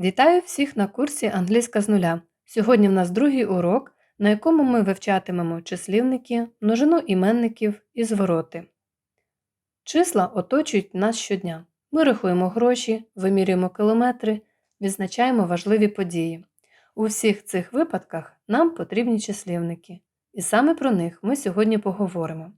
Вітаю всіх на курсі Англійська з нуля. Сьогодні в нас другий урок, на якому ми вивчатимемо числівники, множину іменників і звороти. Числа оточують нас щодня. Ми рахуємо гроші, вимірюємо кілометри, відзначаємо важливі події. У всіх цих випадках нам потрібні числівники, і саме про них ми сьогодні поговоримо.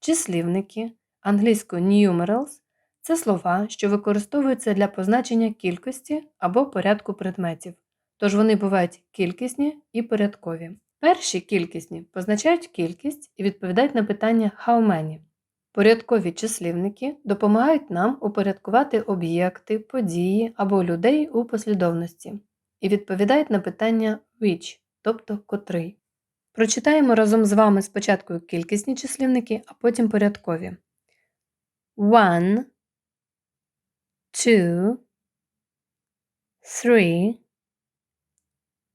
Числівники, англійською numerals, це слова, що використовуються для позначення кількості або порядку предметів, тож вони бувають кількісні і порядкові. Перші кількісні позначають кількість і відповідають на питання how many. Порядкові числівники допомагають нам упорядкувати об'єкти, події або людей у послідовності і відповідають на питання which, тобто котрий. Прочитаємо разом з вами спочатку кількісні числівники, а потім порядкові. One, two, three,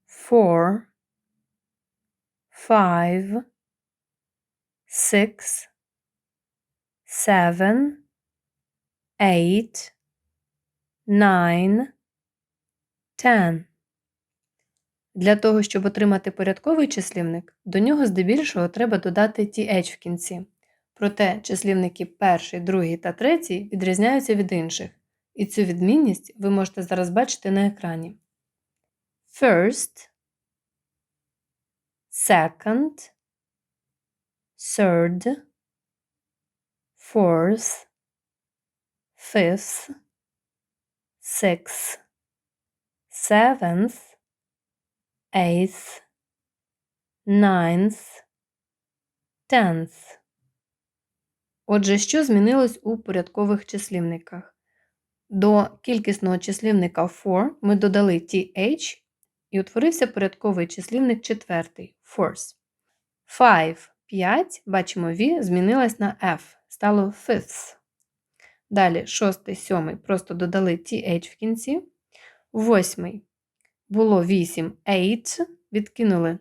four, five, six, seven, eight, nine, ten. Для того, щоб отримати порядковий числівник, до нього здебільшого треба додати th в кінці. Проте числівники перший, другий та третій відрізняються від інших, і цю відмінність ви можете зараз бачити на екрані. First, second, third, fourth, fifth, sixth, seventh, eighth, ninth, tenth. Отже, що змінилось у порядкових числівниках? До кількісного числівника for ми додали th і утворився порядковий числівник четвертий fourth. Five 5, бачимо, V змінилась на F, стало fifths. Далі шостий, сьомий просто додали th в кінці. Восьмий було 8 eight, відкинули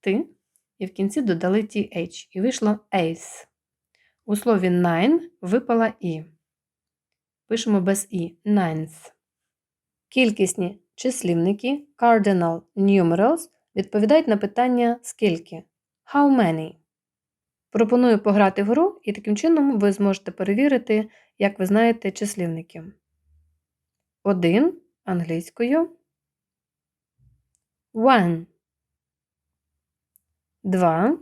Т, і в кінці додали th, і вийшло eighth. У слові nine випала І. Пишемо без І ninth. Кількісні числівники cardinal numerals відповідають на питання скільки? How many? Пропоную пограти в гру, і таким чином ви зможете перевірити, як ви знаєте числівники. Один англійською. One. Два.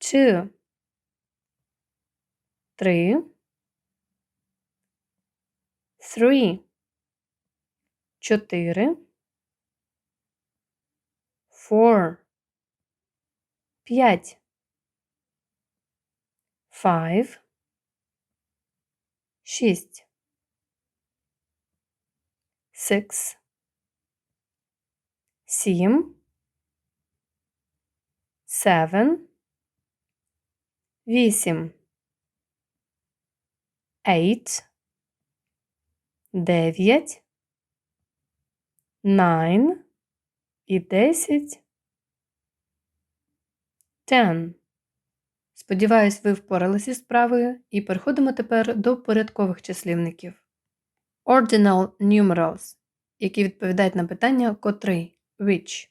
Two. Три. Three. Чотири. Four. П'ять. Five. Шість. Six. Сім. Seven. Вісім. Eight. Дев'ять. Nine. І десять. Ten. Сподіваюсь, ви впоралися з справою і переходимо тепер до порядкових числівників. Ordinal numerals, які відповідають на питання котрий which.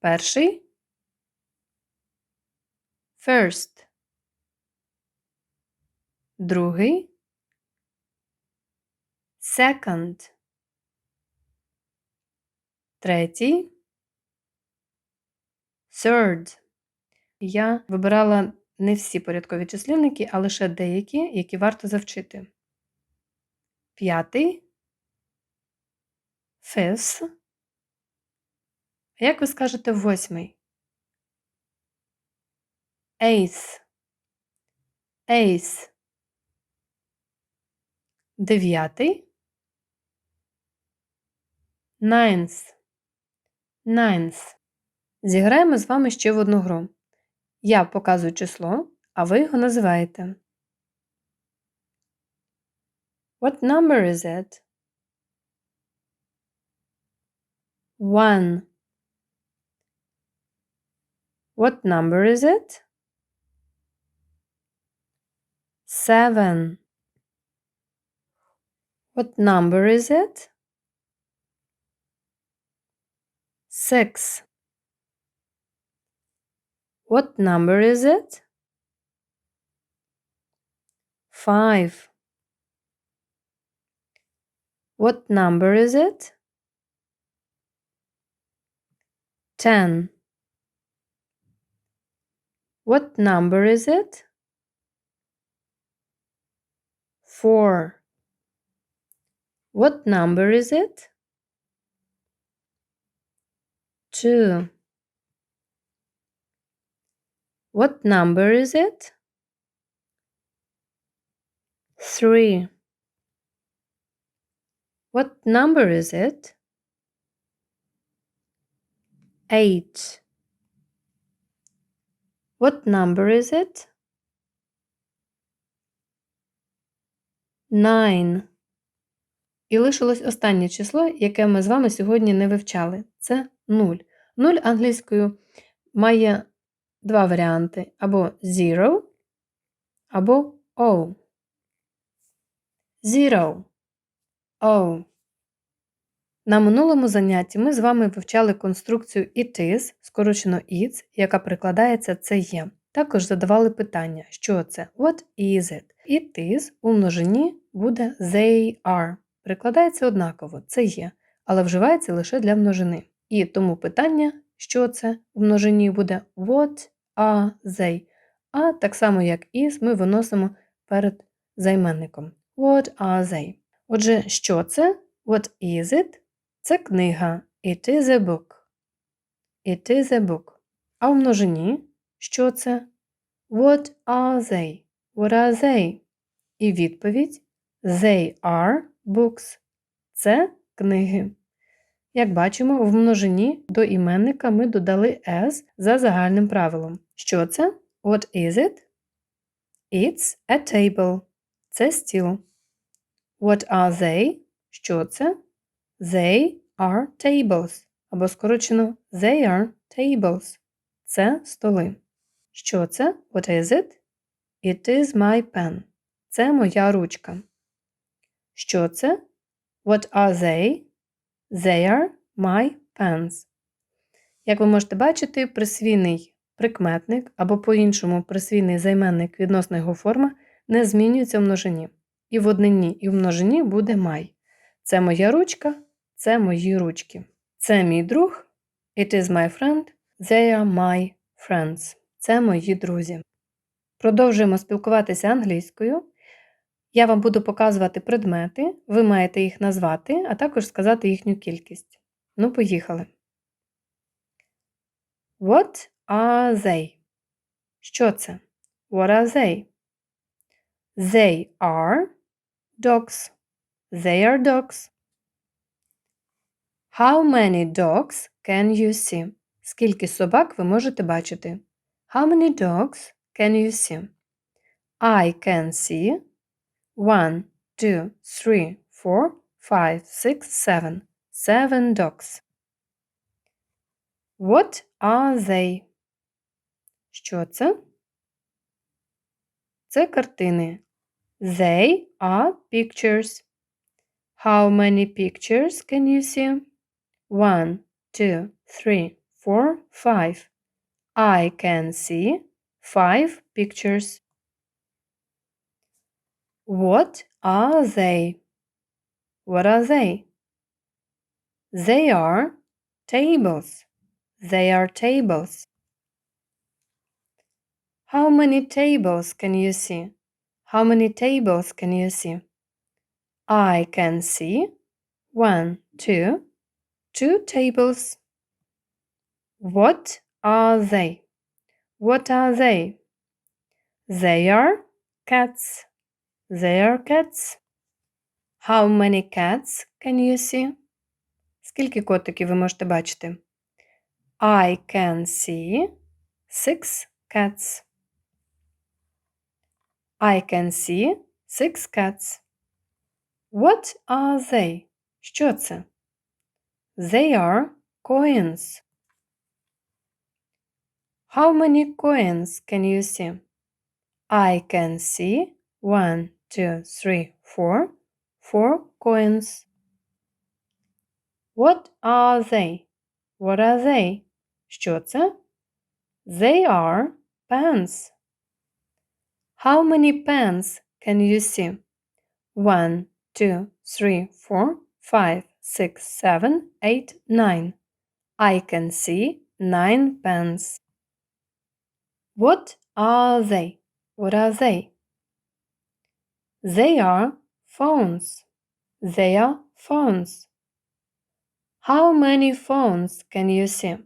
Перший first. Другий second. Третій third. Я вибирала не всі порядкові числівники, а лише деякі, які варто завчити. П'ятий fifth. Як ви скажете восьмий? Eighth. Eighth. Дев'ятий. Ninth. Ninth. Зіграємо з вами ще в одну гру. Я показую число, а ви його називаєте. What number is it? One. What number is it? Seven. What number is it? Six. What number is it? Five. What number is it? Ten. What number is it? Four. What number is it? Two. What number is it? Three. What number is it? Eight. What number is it? Nine. І лишилось останнє число, яке ми з вами сьогодні не вивчали. Це 0. 0 англійською має два варіанти: або zero, або O. Zero. O. На минулому занятті ми з вами вивчали конструкцію it is, скорочено it's, яка прикладається це є. Також задавали питання, що це What is it? It is у множині буде they are. Прикладається однаково, це є, але вживається лише для множини. І тому питання, що це в множині буде what are they. А так само, як is, ми виносимо перед займенником. What are they? Отже, що це? What is it? Це книга. It is a book. It is a book. А в множині що це? What are they? What are they? І відповідь They are books. Це книги. Як бачимо, в множині до іменника ми додали s за загальним правилом. Що це? What is it? It's a table. Це стіл. What are they? Що це? They are tables. Або скорочено They are tables. Це столи. Що це? What is it? It is my pen. Це моя ручка. Що це? What are they? They are my pens. Як ви можете бачити, присвійний прикметник або по-іншому присвійний займенник відносна його форма не змінюється в множині. І в однині, і в множині буде my. Це моя ручка, це мої ручки. Це мій друг. It is my friend. They are my friends. Це мої друзі. Продовжуємо спілкуватися англійською. Я вам буду показувати предмети, ви маєте їх назвати, а також сказати їхню кількість. Ну, поїхали. What are they? Що це? What are they? They are dogs. They are dogs. How many dogs can you see? Скільки собак ви можете бачити? How many dogs can you see? I can see one, two, three, four, five, six, seven. Seven dogs. What are they? Що це? Це картини. They are pictures. How many pictures can you see? One, two, three, four, five. I can see five pictures. What are they? What are they? They are tables. They are tables. How many tables can you see? How many tables can you see? I can see one, two, two tables. What are they? What are they? They are cats. They are cats. How many cats can you see? Скільки котиків ви можете бачити? I can see six cats. I can see six cats. What are they? Що це? They are coins. How many coins can you see? I can see one, Two, three, four, four Four coins. What are they? What are they? Що це? They are pens. How many pens can you see? One, two, three, four, five, six, seven, eight, nine. I can see nine pens. What are they? What are they? They are phones. They are phones. How many phones can you see?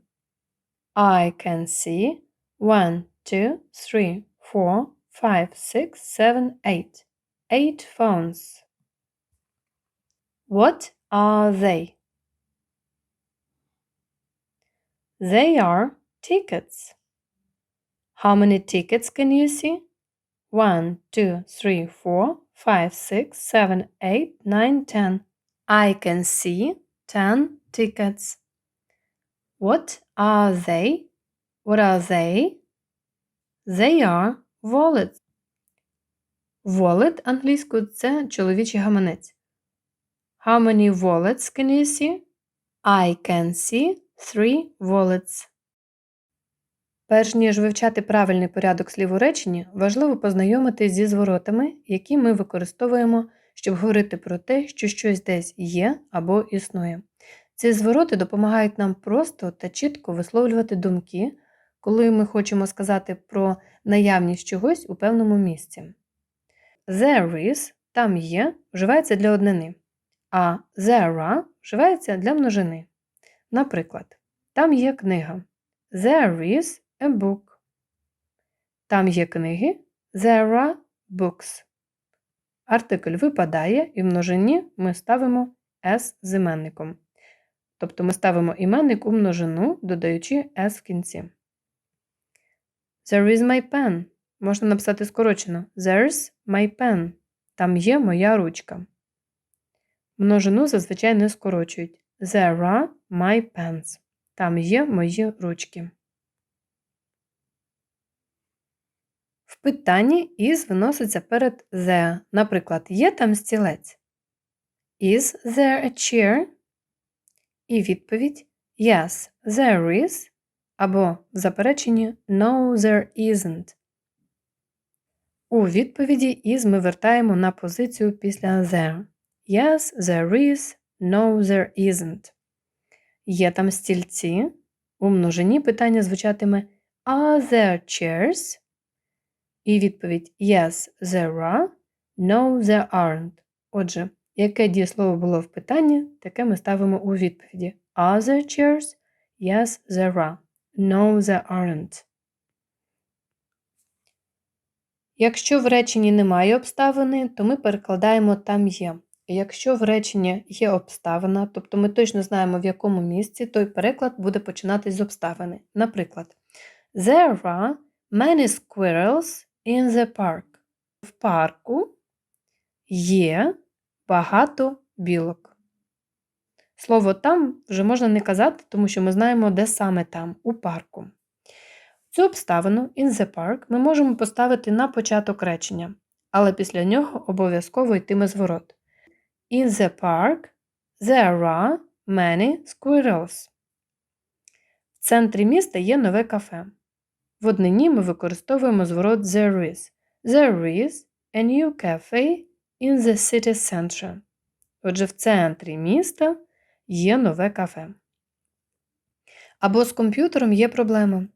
I can see one, two, three, four, five, six, seven, eight. Eight phones. What are they? They are tickets. How many tickets can you see? 1, 2, 3, 4, 5, 6, 7, 8, 9, 10. I can see 10 tickets. What are they? What are they? They are wallets. Wallet англійською це чоловічий гаманець. How many wallets can you see? I can see three wallets. Перш ніж вивчати правильний порядок слів у реченні, важливо познайомитись зі зворотами, які ми використовуємо, щоб говорити про те, що щось десь є або існує. Ці звороти допомагають нам просто та чітко висловлювати думки, коли ми хочемо сказати про наявність чогось у певному місці. There is там є вживається для однини, а there are вживається для множини. Наприклад, там є книга. There is a book. Там є книги. There are books. Артикль випадає, і в множині ми ставимо s з іменником. Тобто ми ставимо іменник у множину, додаючи s в кінці. There is my pen. Можна написати скорочено. There's my pen. Там є моя ручка. Множину зазвичай не скорочують. There are my pens. Там є мої ручки. Питанні із виноситься перед the. Наприклад, є там стілець. Is there a chair? І відповідь Yes, there is. Або в запереченні No, there isn't. У відповіді is ми вертаємо на позицію після there. Yes, there is. No, there isn't. Є там стільці. У множині питання звучатиме Are there chairs? І відповідь Yes, there are. No, there aren't. Отже, яке дієслово було в питанні, таке ми ставимо у відповіді. Are there chairs? Yes, there are. No, there aren't. Якщо в реченні немає обставини, то ми перекладаємо там є. Якщо в реченні є обставина, тобто ми точно знаємо, в якому місці, той переклад буде починатись з обставини. Наприклад, There are many squirrels in the park. В парку є багато білок. Слово там вже можна не казати, тому що ми знаємо, де саме там, у парку. Цю обставину in the park ми можемо поставити на початок речення, але після нього обов'язково йтиме зворот. In the park there are many squirrels. В центрі міста є нове кафе. В однині ми використовуємо зворот there is. There is a new cafe in the city center. Отже, в центрі міста є нове кафе. Або з комп'ютером є проблема.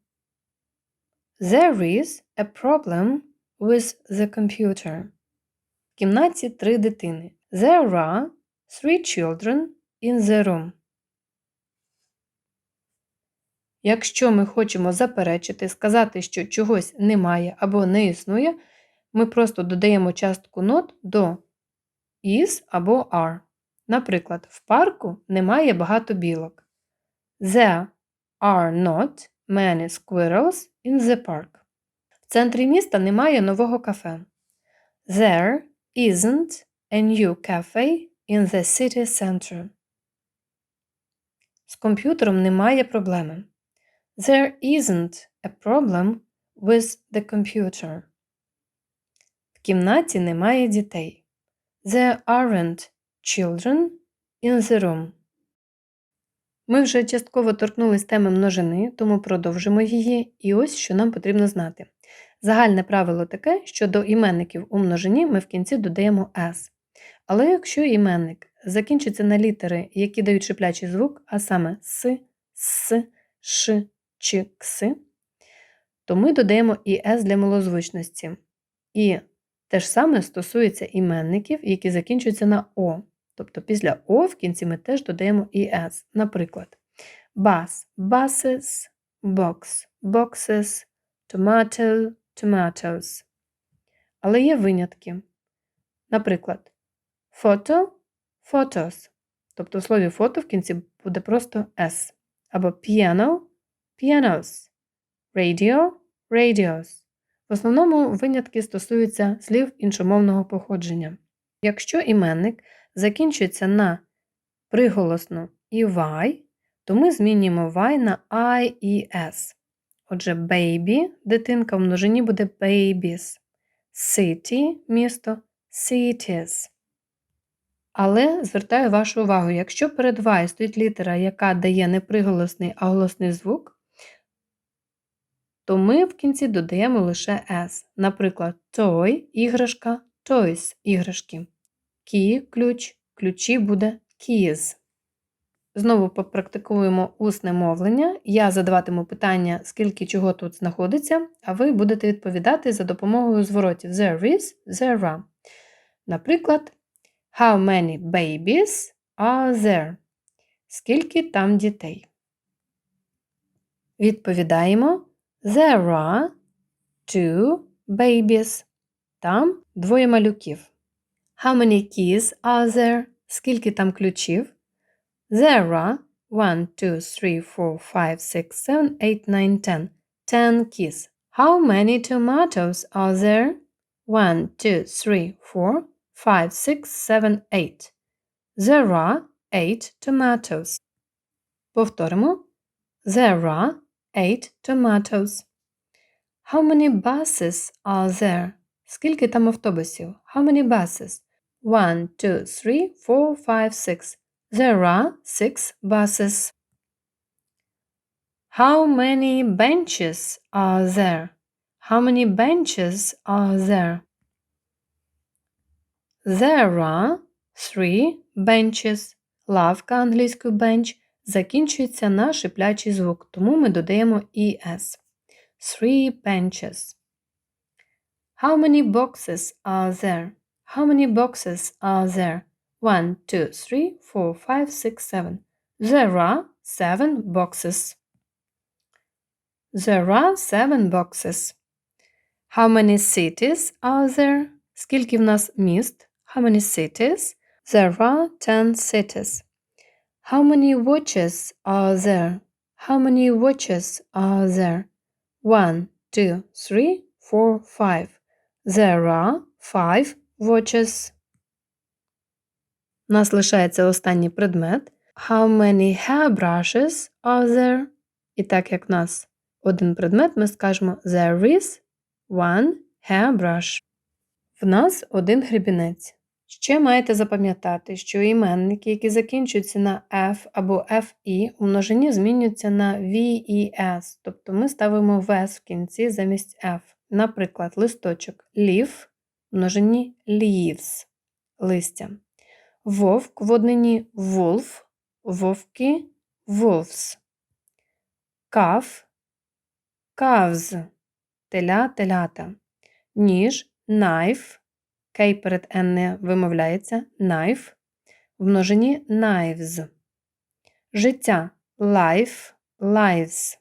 There is a problem with the computer. В кімнаті три дитини. There are three children in the room. Якщо ми хочемо заперечити, сказати, що чогось немає або не існує, ми просто додаємо частку not до is або are. Наприклад, в парку немає багато білок. There are not many squirrels in the park. В центрі міста немає нового кафе. There isn't a new cafe in the city center. З комп'ютером немає проблеми. There isn't a problem with the computer. В кімнаті немає дітей. There aren't children in the room. Ми вже частково торкнулись теми множини, тому продовжимо її, і ось що нам потрібно знати. Загальне правило таке, що до іменників у множині ми в кінці додаємо s. Але якщо іменник закінчиться на літери, які дають шиплячий звук, а саме с, с, ш чи кси, то ми додаємо і с для малозвучності. І те ж саме стосується іменників, які закінчуються на О. Тобто після О в кінці ми теж додаємо і С. Наприклад, bus, buses, box, boxes, tomato, tomatoes. Але є винятки. Наприклад, photo, photos. Тобто в слові фото в кінці буде просто S. Або piano, pianos, radio, radios. В основному винятки стосуються слів іншомовного походження. Якщо іменник закінчується на приголосну і y, то ми змінюємо y на I і S. Отже, baby, дитинка в множині буде babies, city місто cities. Але звертаю вашу увагу, якщо перед y стоїть літера, яка дає не приголосний, а голосний звук, то ми в кінці додаємо лише S. Наприклад, toy іграшка, toys іграшки. Key – ключ, ключі буде keys. Знову попрактикуємо усне мовлення. Я задаватиму питання, скільки чого тут знаходиться, а ви будете відповідати за допомогою зворотів there is, there are. Наприклад, How many babies are there? Скільки там дітей? Відповідаємо There are two babies. Там двоє малюків. How many keys are there? Скільки там ключів? There are 1, 2, 3, 4, 5, 6, 7, 8, 9, 10. 10 keys. How many tomatoes are there? 1, 2, 3, 4, 5, 6, 7, 8. There are 8 tomatoes. Повторимо. There are 8 tomatoes. How many buses are there? Скільки там автобусів? How many buses? 1, 2, 3, 4, 5, 6. There are 6 buses. How many benches are there? How many benches are there? There are 3 benches. Лавка англійською bench закінчується на шиплячий звук, тому ми додаємо «es». Three benches. How many boxes are there? How many boxes are there? One, two, three, four, five, six, seven. There are seven boxes. There are seven boxes. How many cities are there? Скільки в нас міст? How many cities? There are ten cities. How many watches are there? How many watches are there? One, two, three, four, five. There are five watches. У нас лишається останній предмет. How many hairbrushes are there? І так як нас один предмет, ми скажемо There is one hairbrush. В нас один гребінець. Ще маєте запам'ятати, що іменники, які закінчуються на F або FE, у множині змінюються на V і S, тобто ми ставимо V в кінці замість F. Наприклад, листочок leaf в множині leaves листя. Вовк в однині wolf, вовки wolves. Кав calves, теля телята. Ніж knife Кей перед N вимовляється knife, в множині knives. Життя life, lives.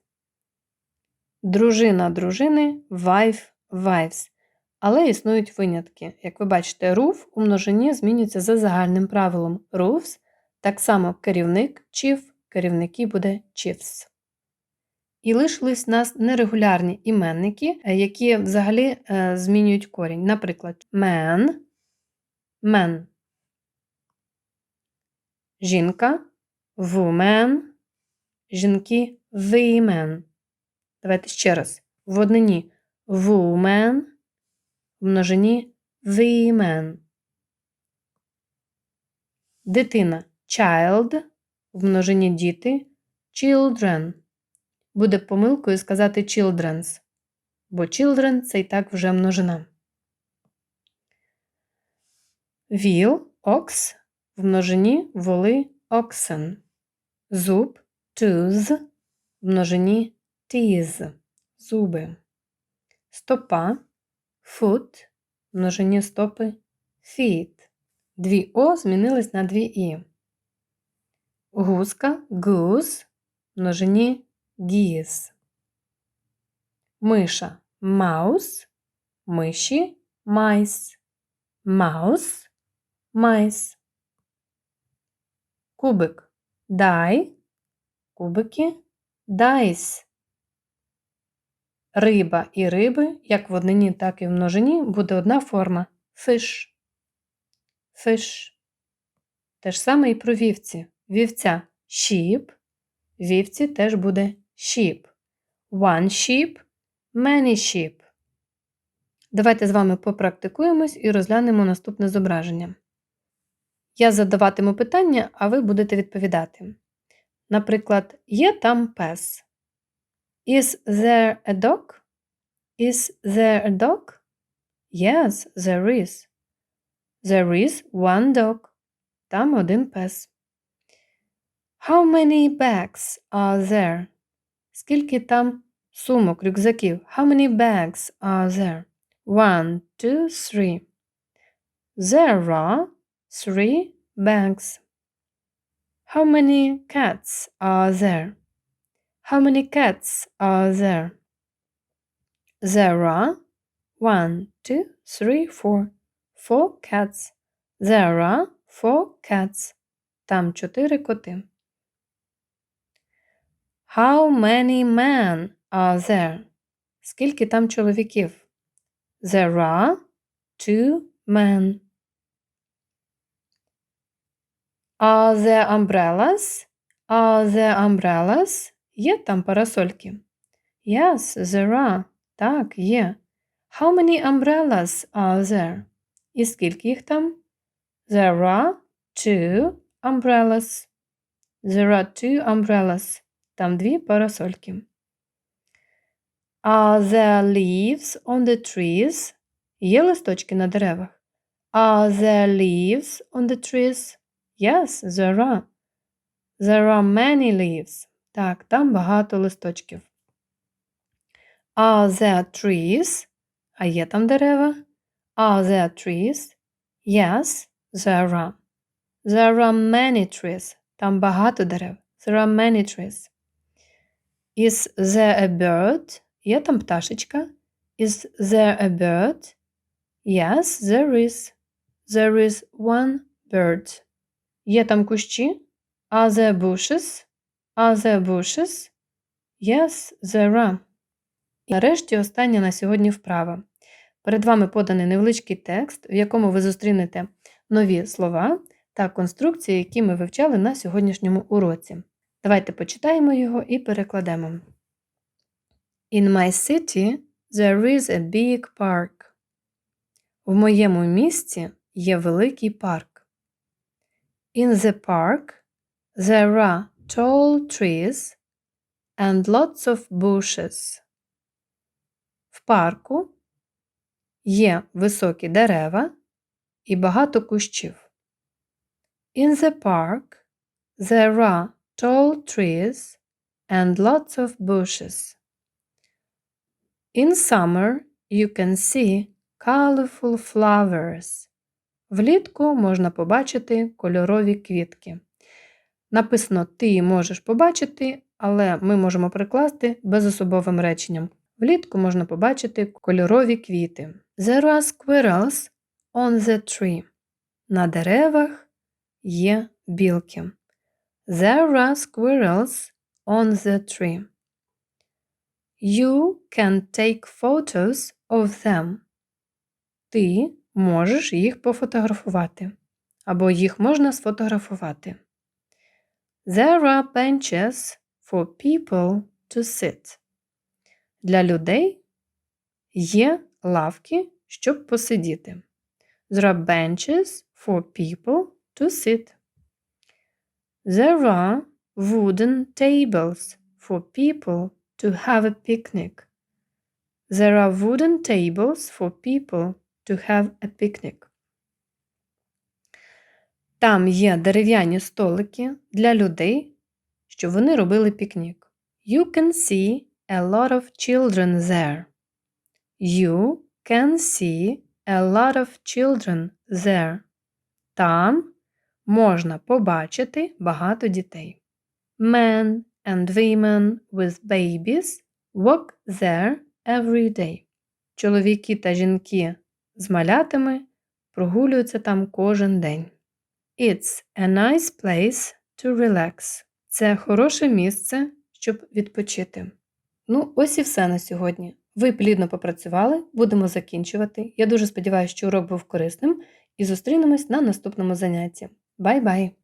Дружина дружини wife, wives. Але існують винятки. Як ви бачите, roof у множині змінюється за загальним правилом roofs, так само керівник chief, керівники буде chiefs. І лишились нас нерегулярні іменники, е, які взагалі е, змінюють корінь. Наприклад, man, man. Жінка, woman, жінки women. Давайте ще раз. В однині woman, в множині women. Дитина child, в множині діти children. Буде помилкою сказати children's, бо children це і так вже множина. Віл ox, в множині воли oxen. Зуб tooth, в множині teeth, зуби. Стопа foot, в множині стопи feet. Дві О змінились на дві І. Гуска goose, в множині geese. Миша mouse, миші mice. Mouse, mice. Кубик die, кубики dice. Риба і риби, як в однині, так і в множині, буде одна форма fish. Fish. Те ж саме і про вівці. Вівця sheep. Вівці теж буде sheep. One sheep, many sheep. Давайте з вами попрактикуємось і розглянемо наступне зображення. Я задаватиму питання, а ви будете відповідати. Наприклад, є там пес. Is there a dog? Is there a dog? Yes, there is. There is one dog. Там один пес. How many bags are there? Скільки там сумок, рюкзаків? How many bags are there? One, two, three. There are three bags. How many cats are there? How many cats are there? There are one, two, three, four. Four cats. There are four cats. Там чотири коти. How many men are there? Скільки там чоловіків? There are two men. Are there umbrellas? Are there umbrellas? Є там парасольки? Yes, there are. Так, є. How many umbrellas are there? І скільки їх там? There are two umbrellas. There are two umbrellas. Там дві парасольки. Are there leaves on the trees? Є листочки на деревах. Are there leaves on the trees? Yes, there are. There are many leaves. Так, там багато листочків. Are there trees? А є там дерева? Are there trees? Yes, there are. There are many trees. Там багато дерев. There are many trees. Is there a bird? Є там пташечка? Is there a bird? Yes, there is. There is one bird. Є там кущі? Are there bushes? Are there bushes? Yes, there are. І нарешті остання на сьогодні вправа. Перед вами поданий невеличкий текст, в якому ви зустрінете нові слова та конструкції, які ми вивчали на сьогоднішньому уроці. Давайте почитаємо його і перекладемо. In my city there is a big park. В моєму місті є великий парк. In the park there are tall trees and lots of bushes. В парку є високі дерева і багато кущів. In the park there are tall trees and lots of bushes. In summer you can see colorful flowers. Влітку можна побачити кольорові квітки. Написано ти можеш побачити, але ми можемо прикласти безособовим реченням. Влітку можна побачити кольорові квіти. There are squirrels on the tree. На деревах є білки. There are squirrels on the tree. You can take photos of them. Ти можеш їх пофотографувати. Або їх можна сфотографувати. There are benches for people to sit. Для людей є лавки, щоб посидіти. There are benches for people to sit. There are wooden tables for people to have a picnic. There are wooden tables for people to have a picnic. Там є дерев'яні столики для людей, щоб вони робили пікнік. You can see a lot of children there. You can see a lot of children there. Там можна побачити багато дітей. Men and women with babies walk there every day. Чоловіки та жінки з малятами прогулюються там кожен день. It's a nice place to relax. Це хороше місце, щоб відпочити. Ну, ось і все на сьогодні. Ви плідно попрацювали, будемо закінчувати. Я дуже сподіваюся, що урок був корисним і зустрінемось на наступному занятті. Bye bye.